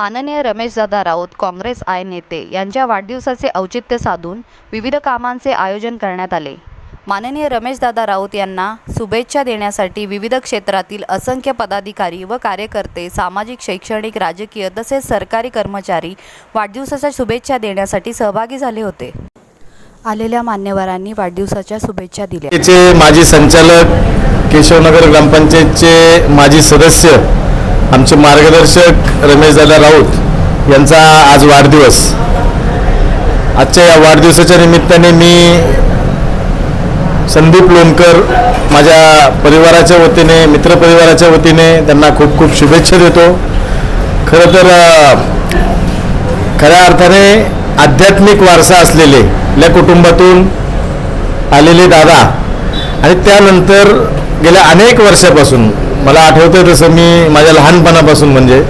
माननीय रमेशदादा राऊत काँग्रेस आय नेते यांच्या वाढदिवसाचे औचित्य साधून विविध कामांचे आयोजन करण्यात आले. माननीय रमेशदादा राऊत यांना शुभेच्छा देण्यासाठी विविध क्षेत्रातील असंख्य पदाधिकारी व कार्यकर्ते सामाजिक शैक्षणिक राजकीय तसेच सरकारी कर्मचारी वाढदिवसाच्या शुभेच्छा देण्यासाठी सहभागी झाले होते. आलेल्या मान्यवरांनी वाढदिवसाच्या शुभेच्छा दिल्या. माजी संचालक केशवनगर ग्रामपंचायतचे माजी सदस्य आमचे मार्गदर्शक रमेश दादा राऊत यांचा आज वाढदिवस. आजच्या या वाढदिवसाच्या निमित्ताने मी संदीप लोणकर माझ्या परिवाराच्या वतीने मित्रपरिवाराच्या वतीने त्यांना खूप खूप शुभेच्छा देतो. खरं तर खऱ्या अर्थाने आध्यात्मिक वारसा असलेले आपल्या कुटुंबातून आलेले दादा आणि त्यानंतर गेल्या अनेक वर्षापासून मला आठवतं तसं मी माझ्या लहानपणापासून म्हणजे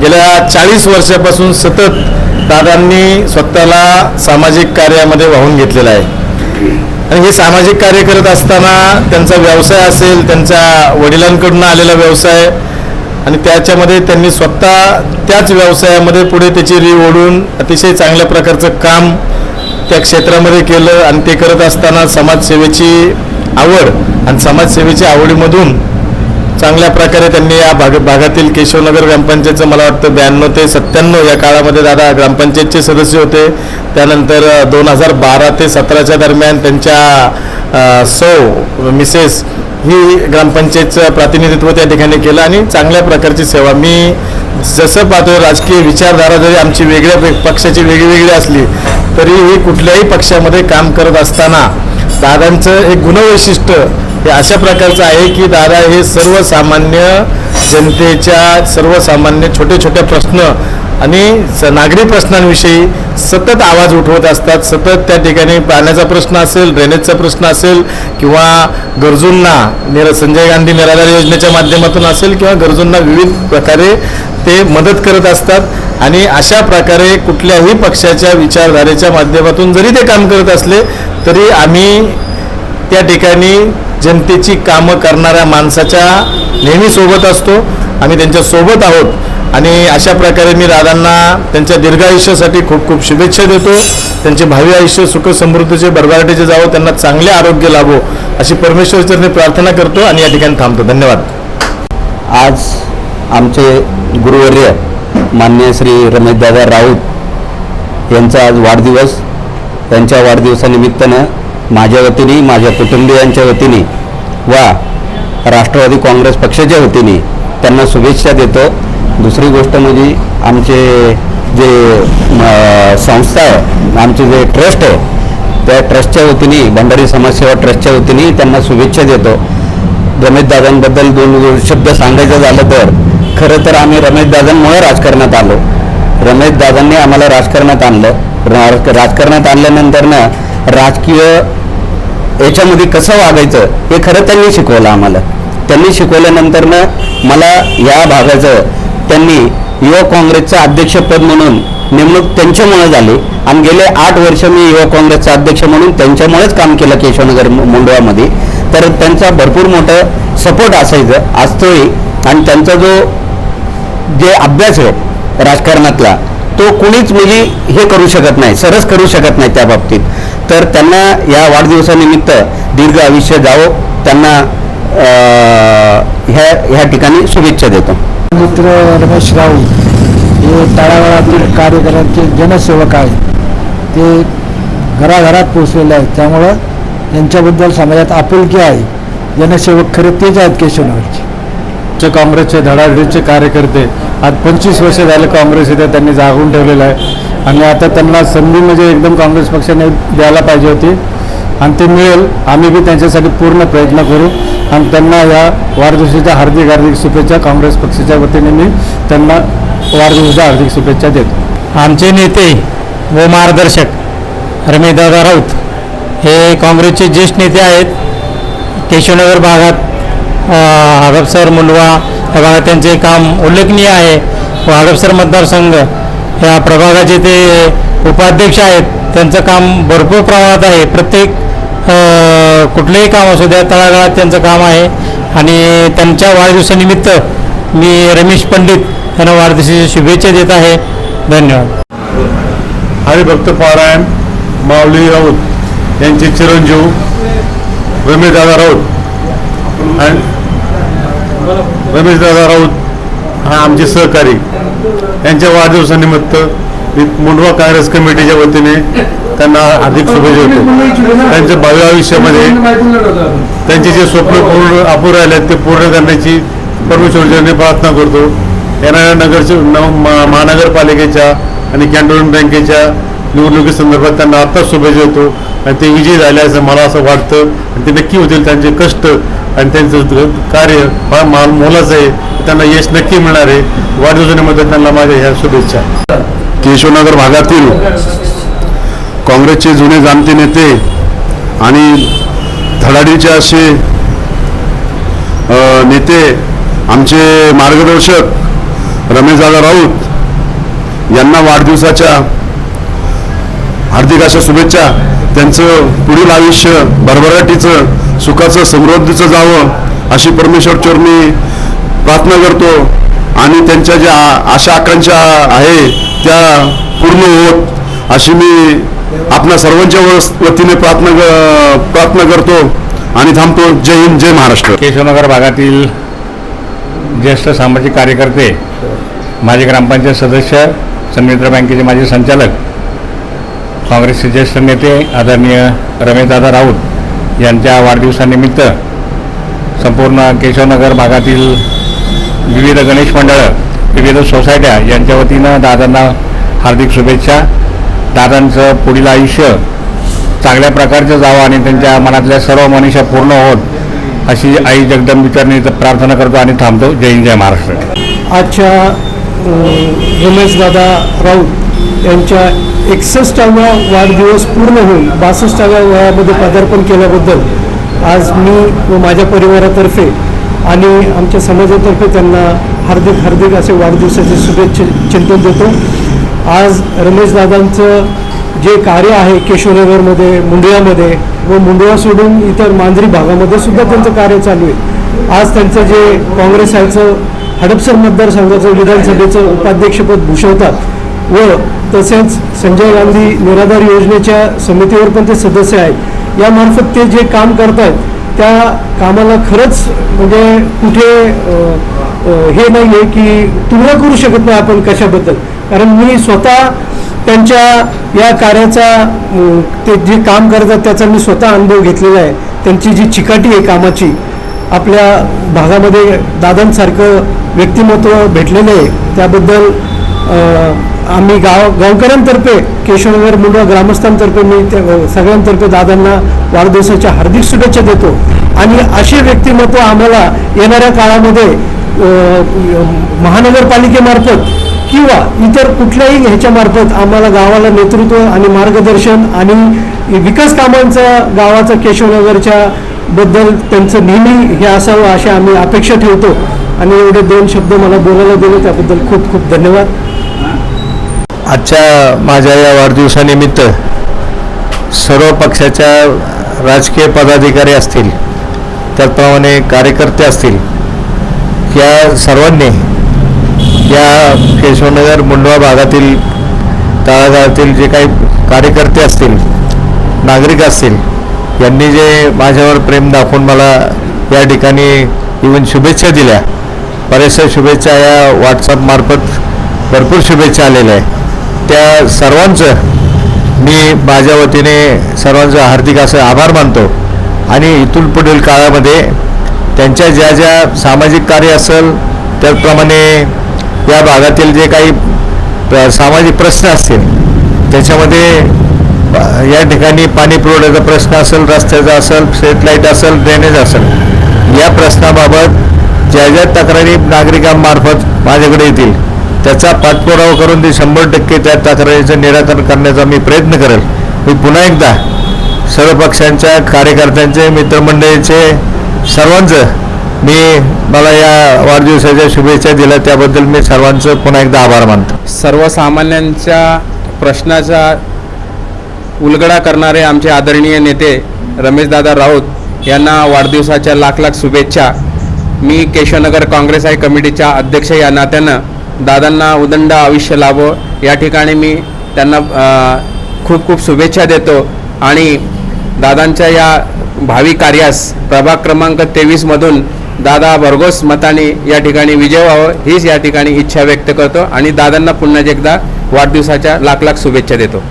गेल्या चाळीस वर्षापासून सतत दादांनी स्वतःला सामाजिक कार्यामध्ये वाहून घेतलेलं आहे. आणि हे सामाजिक कार्य करत असताना त्यांचा व्यवसाय असेल त्यांच्या वडिलांकडून आलेला व्यवसाय आणि त्याच्यामध्ये त्यांनी स्वतः त्याच व्यवसायामध्ये पुढे त्याची री ओढून अतिशय चांगल्या प्रकारचं काम त्या क्षेत्रामध्ये केलं आणि ते करत असताना समाजसेवेची आवड आणि समाजसेवेच्या आवडीमधून चांगल्या प्रकारे त्यांनी या भाग भागातील केशवनगर ग्रामपंचायतचं मला वाटतं ब्याण्णव ते सत्त्याण्णव या काळामध्ये दादा ग्रामपंचायतचे सदस्य होते. त्यानंतर दोन हजार बारा ते सतराच्या दरम्यान त्यांच्या सौ मिसेस ही ग्रामपंचायतचं प्रतिनिधित्व त्या ठिकाणी केलं आणि चांगल्या प्रकारची सेवा. मी जसं पाहतो राजकीय विचारधारा जरी आमची वेगळ्या पे- पक्षाची वेगळी असली तरीही कुठल्याही पक्षामध्ये काम करत असताना दादांचं एक गुणवैशिष्ट्य हे अशा प्रकारचं आहे की दादा हे सर्वसामान्य जनतेच्या सर्वसामान्य छोटे छोटे प्रश्न आणि स- नागरी प्रश्नांविषयी सतत आवाज उठवत असतात. सतत त्या ठिकाणी पाण्याचा प्रश्न असेल ड्रेनेजचा प्रश्न असेल किंवा गरजूंना निर संजय गांधी निराधार योजनेच्या माध्यमातून असेल किंवा गरजूंना विविध प्रकारे ते मदत करत असतात आणि अशा प्रकारे कुठल्याही पक्षाच्या विचारधारेच्या माध्यमातून जरी ते काम करत असले तरी आम्ही त्या ठिकाणी जनतेची कामं करणाऱ्या माणसाच्या नेहमी सोबत असतो. आम्ही त्यांच्यासोबत आहोत. आणि अशा प्रकारे मी दादांना त्यांच्या दीर्घायुष्यासाठी खूप खूप शुभेच्छा देतो. त्यांचे भावी आयुष्य सुख समृद्धीचे भरभराटीचे जावो त्यांना चांगले आरोग्य लाभो अशी परमेश्वरचरणी प्रार्थना करतो आणि या ठिकाणी थांबतो. धन्यवाद. आज आमचे गुरुवर्य मान्य श्री रमेशदादा राऊत यांचा आज वाढदिवस त्यांच्या वाढदिवसानिमित्तानं माझ्या वतीने माझ्या कुटुंबियांच्या वतीने वा राष्ट्रवादी काँग्रेस पक्षाच्या वतीने त्यांना शुभेच्छा देतो. दुसरी गोष्ट म्हणजे आमचे जे संस्था आहे आमचे जे ट्रस्ट आहे त्या ट्रस्टच्या वतीने भंडारी समाजसेवा ट्रस्टच्या वतीने त्यांना शुभेच्छा देतो. रमेशदादांबद्दल दोन शब्द सांगायचं झालं तर खरं तर आम्ही रमेशदादांमुळे राजकारणात आलो. रमेशदादांनी आम्हाला राजकारणात आणलं. रा- राजकारणात आणल्यानंतरनं राजकीय याच्यामध्ये कसं वागायचं हे खरं त्यांनी शिकवलं आम्हाला. त्यांनी शिकवल्यानंतरनं मला या भागाचं त्यांनी युवा काँग्रेसचं अध्यक्षपद म्हणून नेमणूक त्यांच्यामुळे झाली. आणि गेले आठ वर्ष मी युवा काँग्रेसचा अध्यक्ष म्हणून त्यांच्यामुळेच काम केलं केशवनगर मुंडवामध्ये तर त्यांचा भरपूर मोठं सपोर्ट असायचं असतोही आणि त्यांचा जो जे अभ्यास आहे राजकारणातला तो कुणीच म्हणजे हे करू शकत नाही सरस करू शकत नाही त्या बाबतीत. तर त्यांना या वाढदिवसानिमित्त दीर्घ आयुष्य जावं. त्यांना ह्या ह्या ठिकाणी शुभेच्छा देतो. मित्र रमेश राऊत हे तळागाळातील कार्यकर्त्यांचे जनसेवक आहेत. ते घराघरात पोचलेले आहेत. त्यामुळं त्यांच्याबद्दल समाजात आपुलकी आहे. जनसेवक खरे तेच आहेत केशवनगरचे. चे काँग्रेसचे धडाधडीचे कार्यकर्ते आज पंचवीस वर्ष झाले काँग्रेस इथे त्यांनी जागून ठेवलेलं आहे. आणि आता त्यांना संधी म्हणजे एकदम काँग्रेस पक्षाने द्यायला पाहिजे होती. आणि ते मिळेल आम्ही बी त्यांच्यासाठी पूर्ण प्रयत्न करू. आणि त्यांना या वाढदिवसाच्या हार्दिक हार्दिक शुभेच्छा काँग्रेस पक्षाच्या वतीने मी त्यांना वाढदिवसाच्या हार्दिक शुभेच्छा देतो. आमचे नेते व मार्गदर्शक रमेशदादा राऊत हे काँग्रेसचे ज्येष्ठ नेते आहेत. केशवनगर भागात हडपसर मुंडवा या भागात त्यांचे काम उल्लेखनीय आहे. व हडपसर मतदारसंघ या प्रभागाचे ते उपाध्यक्ष आहेत. त्यांचं काम भरपूर प्रमाणात आहे. प्रत्येक कुठलंही काम असू द्या तळागाळात त्यांचं काम आहे. आणि त्यांच्या वाढदिवसानिमित्त मी रमेश पंडित त्यांना वाढदिवसाच्या शुभेच्छा देत आहे. धन्यवाद. हरिभक्त पारायण माऊली राऊत यांचे चिरंजीव रमेशदादा राऊत. आणि रमेशदादा राऊत हा आमचे सहकारी. यांच्या वाढदिवसानिमित्त मुंडवा काँग्रेस कमिटीच्या वतीने त्यांना हार्दिक शुभेच्छा देतो. त्यांच्या भावी आयुष्यामध्ये त्यांचे जे स्वप्न पूर्ण अपुरे राहिले आहेत ते पूर्ण करण्याची परमेश्वरचरणी प्रार्थना करतो. येणाऱ्या नगरच्या महानगरपालिकेच्या आणि कॅन्टोनमेंट बँकेच्या निवडणुकीसंदर्भात त्यांना आत्ताच शुभेच्छा देतो. आणि ते विजयी झाले असं मला असं वाटतं. आणि ते नक्की होतील त्यांचे कष्ट आणि त्यांचं कार्य फार माल मोलाचं आहे. त्यांना यश नक्की मिळणार आहे. वाढदिवसानिमित्त त्यांना माझ्या ह्या शुभेच्छा. केशवनगर भागातील काँग्रेसचे जुने जाणते नेते आणि धडाडीचे असे नेते आमचे मार्गदर्शक रमेशदादा राऊत यांना वाढदिवसाच्या हार्दिक अशा शुभेच्छा. त्यांचं पुढील आयुष्य भरभराटीचं सुखाचं समृद्धीचं जावं अशी परमेश्वर चरणी प्रार्थना करतो. आणि त्यांच्या ज्या आशा आकांक्षा आहे त्या पूर्ण होत अशी मी आपल्या सर्वांच्या वतीने प्रार्थना प्रार्थना करतो आणि थांबतो. जय हिंद जय महाराष्ट्र. केशवनगर भागातील ज्येष्ठ सामाजिक कार्यकर्ते माझे ग्रामपंचायत सदस्य संमित्र बँकेचे माझे संचालक काँग्रेसचे ज्येष्ठ नेते आदरणीय रमेशदादा राऊत यांच्या वाढदिवसानिमित्त संपूर्ण केशवनगर भागातील विविध गणेश मंडळं विविध सोसायट्या यांच्या वतीनं दादांना हार्दिक शुभेच्छा. दादांचं पुढील आयुष्य चांगल्या प्रकारचं जावं आणि त्यांच्या मनातल्या सर्व मनीषा पूर्ण होत अशी आई जगदंबीचरणी प्रार्थना करतो आणि थांबतो. जय हिंद जय महाराष्ट्र. आजच्या रमेशदादा राऊत यांच्या एकसष्टावा वाढदिवस पूर्ण होऊन बासष्टाव्या वयामध्ये पदार्पण केल्याबद्दल आज मी व माझ्या परिवारातर्फे आणि आमच्या समाजातर्फे त्यांना हार्दिक हार्दिक असे वाढदिवसाचे शुभेच्छा चिंतन देतो. आज रमेशदादांचं जे कार्य आहे केशवनगरमध्ये मुंडव्यामध्ये व मुंडवा सोडून इतर मांजरी भागामध्ये सुद्धा त्यांचं कार्य चालू आहे. आज त्यांचं जे काँग्रेस यांचं हडपसर मतदारसंघाचं विधानसभेचं उपाध्यक्षपद भूषवतात. व तसेच संजय गांधी निराधार योजनेच्या समितीवर पण ते सदस्य आहेत. यामार्फत ते जे काम करत आहेत त्या कामाला खरंच म्हणजे कुठे हे नाही आहे की तुलना करू शकत नाही आपण कशाबद्दल. कारण मी स्वतः त्यांच्या या कार्याचा ते जे काम करतात त्याचा मी स्वतः अनुभव घेतलेला आहे. त्यांची जी चिकाटी आहे कामाची आपल्या भागामध्ये दादांसारखं व्यक्तिमत्व भेटलेलं आहे. त्याबद्दल आम्ही गाव गावकऱ्यांतर्फे केशवनगर मुंडवा ग्रामस्थांतर्फे मी त्या सगळ्यांतर्फे दादांना वाढदिवसाच्या हार्दिक शुभेच्छा देतो. आणि असे व्यक्तिमत्व आम्हाला येणाऱ्या काळामध्ये महानगरपालिकेमार्फत किंवा इतर कुठल्याही ह्याच्यामार्फत आम्हाला गावाला नेतृत्व आणि मार्गदर्शन आणि विकास कामांचा गावाचा केशवनगरच्या बद्दल त्यांचं नेहमी हे असावं अशी आम्ही अपेक्षा ठेवतो. आणि एवढे दोन शब्द मला बोलायला दिले त्याबद्दल खूप खूप धन्यवाद. आजच्या माझ्या या वाढदिवसानिमित्त सर्व पक्षाच्या राजकीय पदाधिकारी असतील त्याचप्रमाणे कार्यकर्ते असतील या सर्वांनी या केशवनगर मुंडवा भागातील तळागाळातील जे काही कार्यकर्ते असतील नागरिक असतील यांनी जे माझ्यावर प्रेम दाखवून मला या ठिकाणी इवन शुभेच्छा दिल्या. बऱ्याचशा शुभेच्छा या व्हॉट्सअपमार्फत भरपूर शुभेच्छा आलेल्या आहे त्या सर्वांचं मी माझ्या वतीने सर्वांचं हार्दिक असं आभार मानतो. आणि इथून पुढील काळामध्ये त्यांच्या ज्या ज्या सामाजिक कार्य असेल त्याचप्रमाणे या भागातील जे काही सामाजिक प्रश्न असतील त्याच्यामध्ये या ठिकाणी पाणी पुरवठ्याचा प्रश्न असेल रस्त्याचा असेल स्ट्रीट लाइट असेल ड्रेनेज असेल या प्रश्नाबाबत ज्या ज्या तक्रारी नागरिकांमार्फत माझ्याकडे येतील त्याचा पाठपुरावा करून ते शंभर टक्के त्या तक्रारीचं निराकरण करण्याचा मी प्रयत्न करेल. मी पुन्हा एकदा सर्व पक्षांच्या कार्यकर्त्यांचे मित्रमंडळीचे सर्वांचं मी मला या वाढदिवसाच्या शुभेच्छा दिल्या. त्याबद्दल मी सर्वांचं पुन्हा एकदा आभार मानतो. सर्वसामान्यांच्या प्रश्नाचा उलगडा करणारे आमचे आदरणीय नेते रमेशदादा राऊत यांना वाढदिवसाच्या लाख लाख शुभेच्छा. मी केशवनगर काँग्रेस आय कमिटीच्या अध्यक्ष या नात्यानं दादांना उदंड आयुष्य लाभो. या ठिकाणी मी त्यांना खूप खूप शुभेच्छा देतो. आणि दादांच्या या भावी कार्यास प्रभाग क्रमांक तेवीसमधून दादा भरघोस मताने या ठिकाणी विजय व्हावं हीच या ठिकाणी इच्छा व्यक्त करतो. आणि दादांना पुन्हा एकदा वाढदिवसाच्या लाख लाख शुभेच्छा देतो.